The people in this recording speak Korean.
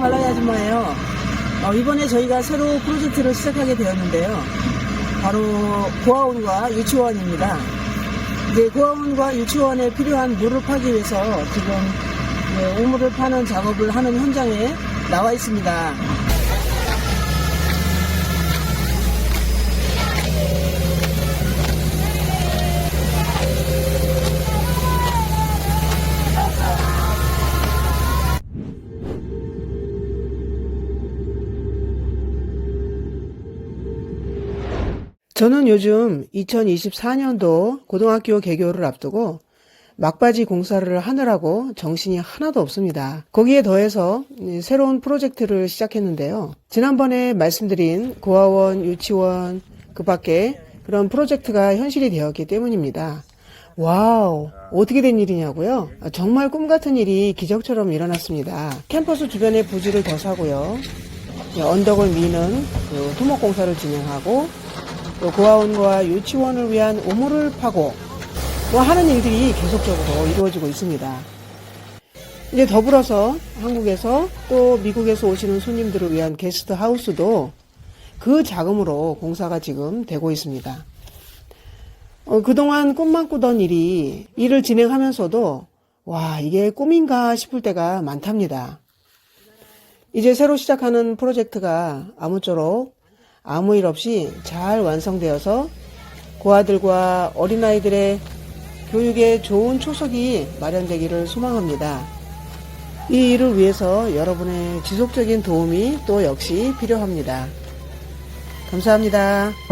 갈라의 아줌마예요. 어, 이번에 저희가 새로 프로젝트를 시작하게 되었는데요. 바로 고아원과 유치원입니다. 이제 고아원과 유치원에 필요한 물을 파기 위해서 지금 네, 우물을 파는 작업을 하는 현장에 나와 있습니다. 저는 요즘 2024년도 고등학교 개교를 앞두고 막바지 공사를 하느라고 정신이 하나도 없습니다. 거기에 더해서 새로운 프로젝트를 시작했는데요. 지난번에 말씀드린 고아원, 유치원, 그 밖에 그런 프로젝트가 현실이 되었기 때문입니다. 와우, 어떻게 된 일이냐고요? 아, 정말 꿈 같은 일이 기적처럼 일어났습니다. 캠퍼스 주변에 부지를 더 사고요. 예, 언덕을 미는 그 토목 공사를 진행하고 또 고아원과 유치원을 위한 우물을 파고 뭐 하는 일들이 계속적으로 이루어지고 있습니다. 이제 더불어서 한국에서 또 미국에서 오시는 손님들을 위한 게스트 하우스도 그 자금으로 공사가 지금 되고 있습니다. 어, 그동안 꿈만 꾸던 일이 일을 진행하면서도 와 이게 꿈인가 싶을 때가 많답니다. 이제 새로 시작하는 프로젝트가 아무쪼록 아무 일 없이 잘 완성되어서 고아들과 어린아이들의 교육에 좋은 초석이 마련되기를 소망합니다. 이 일을 위해서 여러분의 지속적인 도움이 또 역시 필요합니다. 감사합니다.